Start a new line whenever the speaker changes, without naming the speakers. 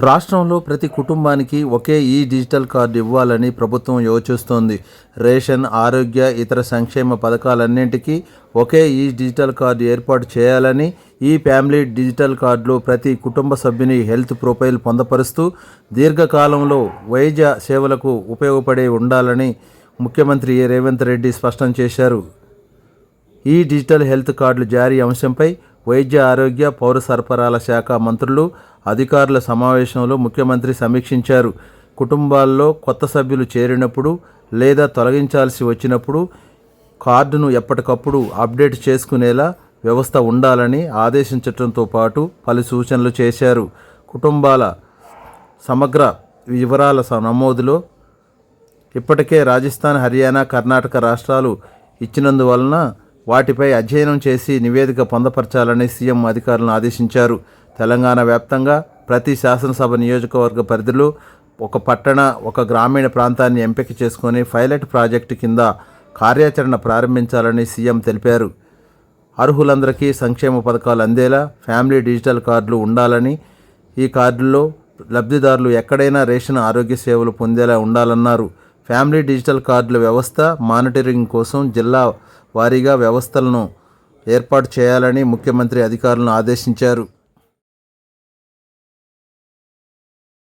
రాష్ట్రంలో ప్రతి కుటుంబానికి ఒకే ఈ డిజిటల్ కార్డు ఇవ్వాలని ప్రభుత్వం యోచిస్తోంది. రేషన్ ఆరోగ్య ఇతర సంక్షేమ పథకాలన్నింటికీ ఒకే ఈ డిజిటల్ కార్డు ఏర్పాటు చేయాలని ఈ ఫ్యామిలీ డిజిటల్ కార్డులో ప్రతి కుటుంబ సభ్యుని హెల్త్ ప్రొఫైల్ పొందపరుస్తూ దీర్ఘకాలంలో వైద్య సేవలకు ఉపయోగపడే ఉండాలని ముఖ్యమంత్రి రేవంత్ రెడ్డి స్పష్టం చేశారు. ఈ డిజిటల్ హెల్త్ కార్డులు జారీ అంశంపై వైద్య ఆరోగ్య పౌర సరఫరాల శాఖ మంత్రులు అధికారుల సమావేశంలో ముఖ్యమంత్రి సమీక్షించారు. కుటుంబాల్లో కొత్త సభ్యులు చేరినప్పుడు లేదా తొలగించాల్సి వచ్చినప్పుడు కార్డును ఎప్పటికప్పుడు అప్డేట్ చేసుకునేలా వ్యవస్థ ఉండాలని ఆదేశించడంతో పాటు పలు సూచనలు చేశారు. కుటుంబాల సమగ్ర వివరాల నమోదులో ఇప్పటికే రాజస్థాన్ హర్యానా కర్ణాటక రాష్ట్రాలు ఇచ్చినందువలన వాటిపై అధ్యయనం చేసి నివేదిక పొందపరచాలని సీఎం అధికారులను ఆదేశించారు. తెలంగాణ వ్యాప్తంగా ప్రతి శాసనసభ నియోజకవర్గ పరిధిలో ఒక పట్టణ ఒక గ్రామీణ ప్రాంతాన్ని ఎంపిక చేసుకొని పైలట్ ప్రాజెక్టు కింద కార్యాచరణ ప్రారంభించాలని సీఎం తెలిపారు. అర్హులందరికీ సంక్షేమ పథకాలు అందేలా ఫ్యామిలీ డిజిటల్ కార్డులు ఉండాలని ఈ కార్డుల్లో లబ్ధిదారులు ఎక్కడైనా రేషన్ ఆరోగ్య సేవలు పొందేలా ఉండాలన్నారు. ఫ్యామిలీ డిజిటల్ కార్డుల వ్యవస్థ మానిటరింగ్ కోసం జిల్లా వారీగా వ్యవస్థలను ఏర్పాటు చేయాలని ముఖ్యమంత్రి అధికారులను ఆదేశించారు.